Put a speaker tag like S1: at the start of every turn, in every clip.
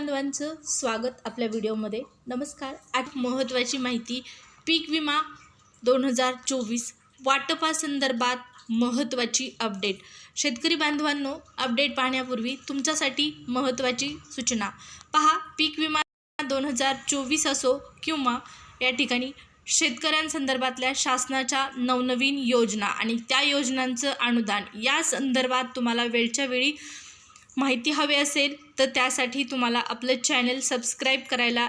S1: बांधवांचं स्वागत आपल्या व्हिडिओमध्ये. नमस्कार. आठ महत्त्वाची माहिती. पीक विमा दोन हजार चोवीस वाटपासंदर्भात महत्त्वाची अपडेट. शेतकरी बांधवांनो अपडेट पाहण्यापूर्वी तुमच्यासाठी महत्त्वाची सूचना. पहा पीक विमा दोन हजार चोवीस असो किंवा या ठिकाणी शेतकऱ्यांसंदर्भातल्या शासनाच्या नवनवीन योजना आणि त्या योजनांचं अनुदान या संदर्भात तुम्हाला वेळच्या वेळी माहिती हवी असेल तर त्यासाठी तुम्हाला आपलं चॅनल सबस्क्राईब करायला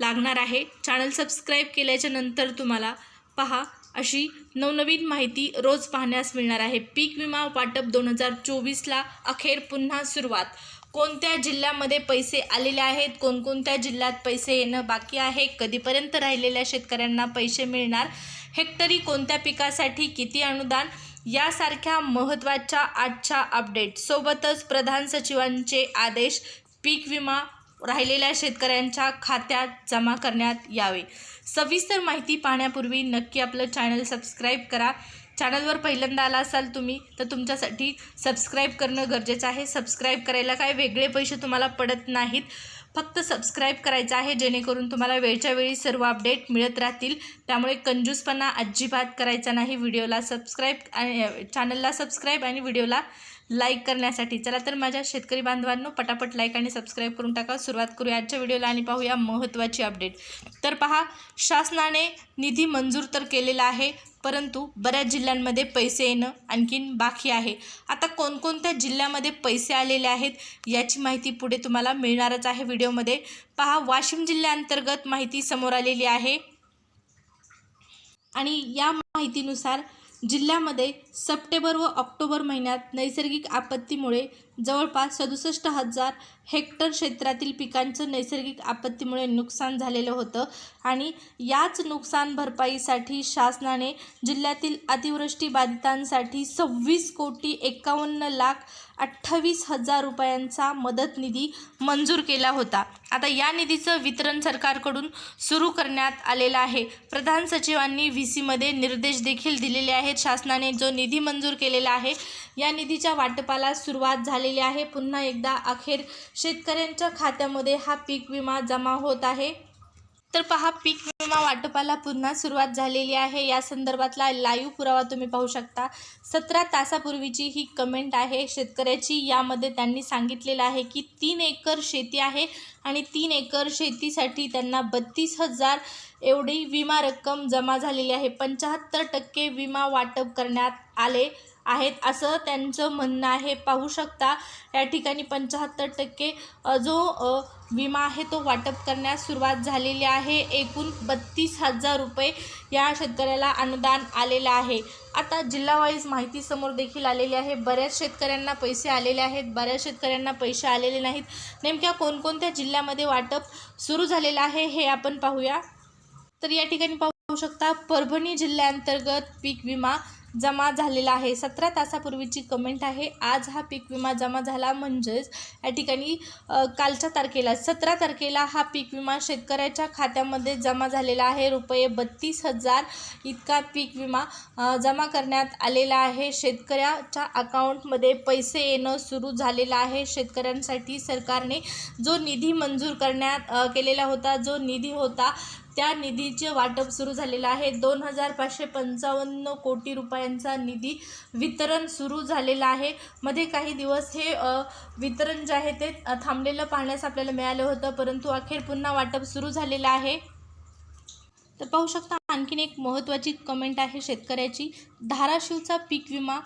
S1: लागणार आहे. चॅनल सबस्क्राईब केल्याच्यानंतर तुम्हाला पहा अशी नवनवीन माहिती रोज पाहण्यास मिळणार आहे. पीक विमा वाटप दोन हजार चोवीसला अखेर पुन्हा सुरुवात. कोणत्या जिल्ह्यामध्ये पैसे आलेले आहेत? कोणकोणत्या जिल्ह्यात पैसे येणं बाकी आहे? कधीपर्यंत राहिलेल्या शेतकऱ्यांना पैसे मिळणार? हेक्टरी कोणत्या पिकासाठी किती अनुदान यासारख्या महत्त्वाच्या आजच्या अपडेट सोबतच प्रधान सचिवांचे आदेश पीक विमा राहिलेल्या शेतकऱ्यांच्या खात्यात जमा करण्यात यावे. सविस्तर माहिती पाहण्यापूर्वी नक्की आपलं चॅनल सबस्क्राईब करा. चॅनलवर पहिल्यांदा आला असाल तुम्ही तर तुमच्यासाठी सबस्क्राईब करणं गरजेचं आहे. सबस्क्राईब करायला काय वेगळे पैसे तुम्हाला पडत नाहीत. फक्त सबस्क्राईब करायचं आहे जेणेकरून तुम्हाला वेळच्या वेळी सर्व अपडेट मिळत राहतील. त्यामुळे कंजूसपणा अजिबात करायचा नाही. व्हिडिओला सबस्क्राईब आणि चॅनलला सबस्क्राईब आणि व्हिडिओला लाईक करण्यासाठी. चला तर माझ्या शेतकरी बांधवांनो पटापट लाईक आणि सबस्क्राईब करून टाका. सुरुवात करूया आजच्या व्हिडिओला आणि पाहूया महत्त्वाची अपडेट तर पहा शासनाने निधी मंजूर तर केलेला आहे परंतु बऱ्याच जिल्ह्यांमध्ये पैसे येणं आणखीन बाकी आहे. आता कोणकोणत्या जिल्ह्यामध्ये पैसे आलेले आहेत याची माहिती पुढे तुम्हाला मिळणारच आहे व्हिडिओमध्ये पहा वाशिम जिल्ह्याअंतर्गत माहिती समोर आलेली आहे. आणि या माहितीनुसार जिल्ह्यामध्ये सप्टेबर व ऑक्टोबर महिन्यात नैसर्गिक आपत्तीमुळे जवळपास सदुसष्ट हजार हेक्टर क्षेत्रातील पिकांचं नैसर्गिक आपत्तीमुळे नुकसान झालेलं होतं आणि याच नुकसान भरपाईसाठी शासनाने जिल्ह्यातील अतिवृष्टी बाधितांसाठी सव्वीस कोटी एकावन्न लाख अठ्ठावीस हजार रुपयांचा मदत निधी मंजूर केला होता. आता या निधीचं वितरण सरकारकडून सुरू करण्यात आलेलं आहे. प्रधान सचिवांनी व्ही सीमध्ये निर्देश देखील दिलेले आहेत. शासनाने जो निधी मंजूर केलेला आहे या निधीच्या वाटपाला सुरुवात झालेली आहे. पुन्हा एकदा अखेर शेतकऱ्यांच्या खात्यामध्ये हा पीक विमा जमा होत आहे. तर पहा पीक विमा वाटपाला पुन्हा सुरुवात झालेली आहे. या संदर्भातला लाईव्ह पुरावा तुम्ही पाहू शकता. सतरा तासापूर्वीची ही कमेंट आहे. शेतकऱ्याची यामध्ये त्यांनी सांगितलेलं आहे की तीन एकर शेती आहे आणि तीन एकर शेतीसाठी त्यांना बत्तीस हजार एवढी विमा रक्कम जमा झालेली आहे. पंच्याहत्तर टक्के विमा वाटप करण्यात आले. आहेत. असं त्यांचं म्हणणं आहे. पाहू शकता या ठिकाणी पंच्याहत्तर टक्के जो विमा आहे तो वाटप करण्यास सुरुवात झालेली आहे. एकूण बत्तीस हजार रुपये या शेतकऱ्याला अनुदान आलेलं आहे. आता जिल्हावाईज माहिती समोर देखील आलेली आहे. बऱ्याच शेतकऱ्यांना पैसे आलेले आहेत. बऱ्याच शेतकऱ्यांना पैसे आलेले नाहीत. नेमक्या कोणकोणत्या जिल्ह्यामध्ये वाटप सुरू झालेलं आहे हे आपण पाहूया. तर या ठिकाणी पाहू शकता परभणी जिल्ह्याअंतर्गत पीक विमा जमा झालेला आहे. सतरा तासापूर्वीची कमेंट आहे. आज हा पीक विमा जमा झाला म्हणजेच या ठिकाणी कालच्या तारखेला. सतरा तारखेला हा पीक विमा शेतकऱ्याच्या खात्यामध्ये जमा झालेला आहे. रुपये बत्तीस हजार इतका पीक विमा जमा करण्यात आलेला आहे. शेतकऱ्याच्या अकाउंटमध्ये पैसे येणं सुरू झालेलं आहे. शेतकऱ्यांसाठी सरकारने जो निधी मंजूर करण्यात केलेला होता जो निधी होता त्या निधीचे वाटप सुरू झालेलं आहे. दोन हजार पाचशे पंचावन्न कोटी रुपयांचा निधी वितरण सुरू झालेलं आहे. मध्ये काही दिवस हे वितरण जे आहे ते थांबलेलं पाहण्यास आपल्याला मिळालं होतं परंतु अखेर पुन्हा वाटप सुरू झालेलं आहे. तर पाहू शकता आणखीन एक महत्त्वाची कमेंट आहे शेतकऱ्याची. धाराशिवचा पीक विमा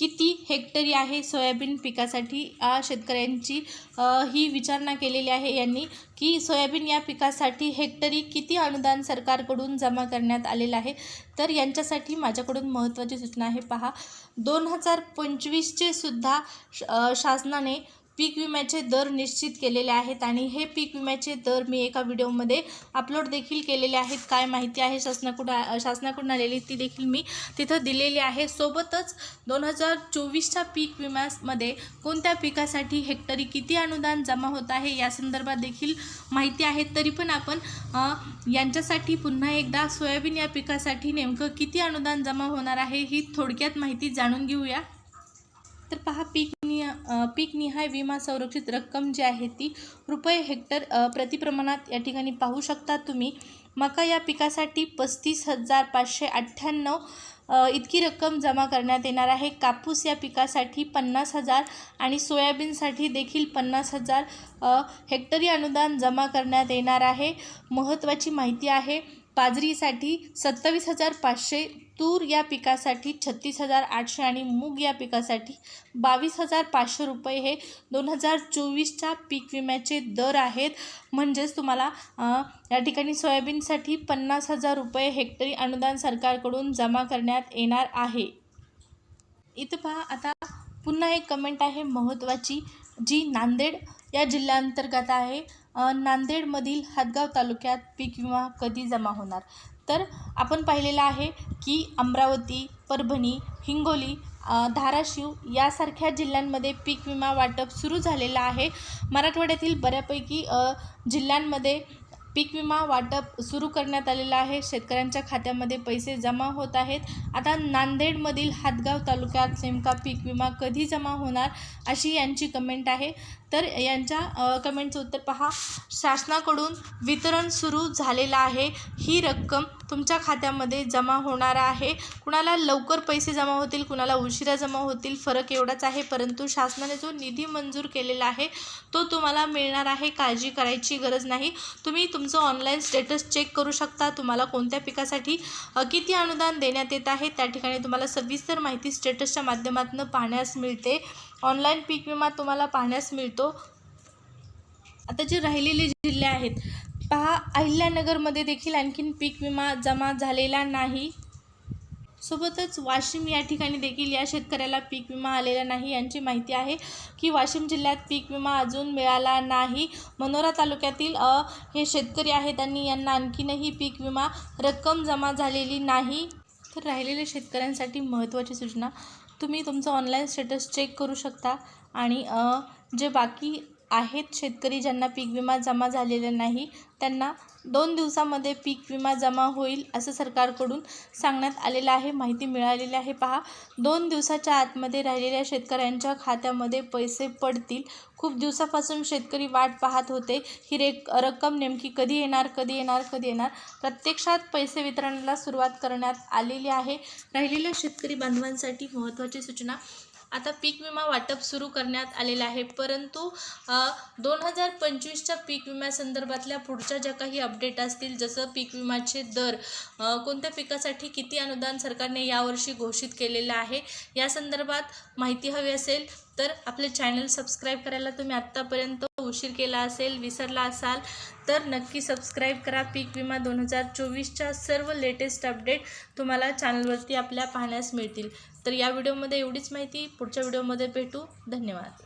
S1: किती हेक्टरी आहे सोयाबीन पिकासाठी? शेतकऱ्यांची ही विचारणा केलेली आहे यांनी की सोयाबीन या पिकासाठी हेक्टरी किती अनुदान सरकारकडून जमा करण्यात आलेलं आहे? तर यांच्यासाठी माझ्याकडून महत्त्वाची सूचना आहे. पहा दोन हजार पंचवीसचे सुद्धा श- शासनाने पीक विम्याचे दर निश्चित केलेले आहेत आणि हे पीक विम्याचे दर मी एका व्हिडिओमध्ये अपलोड देखील केलेले आहेत. काय माहिती आहे? शासनाकडून शासनाकडून आलेली ती देखील मी तिथं दिलेली आहे. सोबतच दोन हजार चोवीसच्या पीक विम्यामध्ये कोणत्या पिकासाठी हेक्टरी किती अनुदान जमा होत आहे या संदर्भात देखील माहिती आहे. तरी पण आपण यांच्यासाठी पुन्हा एकदा सोयाबीन या पिकासाठी नेमकं किती अनुदान जमा होणार आहे ही थोडक्यात माहिती जाणून घेऊया. तर पहा पीक पीकनिहाय विमा संरक्षित रक्कम जी आहे ती रुपये हेक्टर प्रतिप्रमाणात या ठिकाणी पाहू शकता तुम्ही. मका या पिकासाठी पस्तीस हजार पाचशे अठ्ठ्याण्णव इतकी रक्कम जमा करण्यात येणार आहे. कापूस या पिकासाठी पन्नास हजार आणि सोयाबीनसाठी देखील पन्नास हजार हेक्टरी अनुदान जमा करण्यात येणार आहे. महत्त्वाची माहिती आहे बाजरीसाठी सत्तावीस हजार पाचशे तूर या पिकासाठी छत्तीस हजार आठशे आणि मूग या पिकासाठी बावीस हजार पाचशे रुपये हे दोन हजार चोवीसच्या पीक विम्याचे दर आहेत. म्हणजेच तुम्हाला या ठिकाणी सोयाबीनसाठी पन्नास हजार रुपये हेक्टरी अनुदान सरकारकडून जमा करण्यात येणार आहे. इथं पहा आता पुन्हा एक कमेंट आहे महत्त्वाची जी नांदेड या जिल्ह्याअंतर्गत आहे. नांदेडमधील हदगाव तालुक्यात पीक विमा कधी जमा होणार? तर आपण पाहिलेलं आहे की अमरावती परभणी हिंगोली धाराशिव यासारख्या जिल्ह्यांमध्ये पीक विमा वाटप सुरू झालेलं आहे. मराठवाड्यातील बऱ्यापैकी जिल्ह्यांमध्ये पीक विमा वाटप सुरू करण्यात आलेलं आहे. शेतकऱ्यांच्या खात्यामध्ये पैसे जमा होत आहेत. आता नांदेडमधील हातगाव तालुक्यात नेमका पीक विमा कधी जमा होणार अशी यांची कमेंट आहे. तर यांच्या कमेंटचं उत्तर पहा. शासनाकडून वितरण सुरू झालेलं आहे. ही रक्कम तुमच्या खात्यामध्ये जमा होणार आहे. कुणाला लवकर पैसे जमा होतील कुणाला उशिरा जमा होतील फरक एवढाच आहे. परंतु शासनाने जो निधी मंजूर केलेला आहे तो तुम्हाला मिळणार आहे. काळजी करायची गरज नाही. तुम्ही तुमचं ऑनलाईन स्टेटस चेक करू शकता. तुम्हाला कोणत्या पिकासाठी किती अनुदान देण्यात येत आहे त्या ठिकाणी तुम्हाला सविस्तर माहिती स्टेटसच्या माध्यमातून पाहण्यास मिळते. ऑनलाईन पीक विमा तुम्हाला पाहण्यास मिळतो. आता जे राहिलेले जिल्हे आहेत पहा अहिल्यानगरमध्ये देखील आणखीन पीक विमा जमा झालेला नाही. सोबतच वाशिम या ठिकाणी देखील या शेतकऱ्याला पीक विमा आलेला नाही यांची माहिती आहे की वाशिम जिल्ह्यात पीक विमा अजून मिळाला नाही. मनोरा तालुक्यातील हे शेतकरी आहेत त्यांनी यांना आणखीनही पीक विमा रक्कम जमा झालेली नाही. तर राहिलेल्या शेतकऱ्यांसाठी महत्त्वाची सूचना तुम्ही तुमचं ऑनलाईन स्टेटस चेक करू शकता आणि जे बाकी आहेत. शेतकरी ज्यांना पीक विमा जमा झालेला नाही त्यांना दोन दिवसामध्ये पीक विमा जमा होईल असं सरकारकडून सांगण्यात आलेलं आहे. माहिती मिळालेली आहे. पहा दोन दिवसाच्या आतमध्ये राहिलेल्या शेतकऱ्यांच्या खात्यामध्ये पैसे पडतील. खूप दिवसापासून शेतकरी वाट पाहत होते. ही रेक रक्कम नेमकी कधी येणार कधी येणार कधी येणार? प्रत्यक्षात पैसे वितरणाला सुरुवात करण्यात आलेली आहे. राहिलेल्या शेतकरी बांधवांसाठी महत्त्वाची सूचना आता पीक विमा वाटप सुरू करण्यात आलेलं आहे. परंतु दोन हजार पंचवीसच्या पीक विम्यासंदर्भातल्या पुढच्या ज्या काही अपडेट असतील जसं पीक विमाचे दर कोणत्या पिकासाठी किती अनुदान सरकारने यावर्षी घोषित केलेलं आहे या संदर्भात माहिती हवी असेल तर आपले चॅनल सबस्क्राईब करायला तुम्ही आत्तापर्यंत उशीर केला असेल विसरला असाल तर नक्की सबस्क्राईब करा. पीक विमा दोन हजार चोवीसच्या सर्व लेटेस्ट अपडेट तुम्हाला चॅनलवरती आपल्या पाहण्यास मिळतील. तर या व्हिडिओमध्ये एवढीच माहिती. पुढच्या व्हिडिओमध्ये भेटू. धन्यवाद.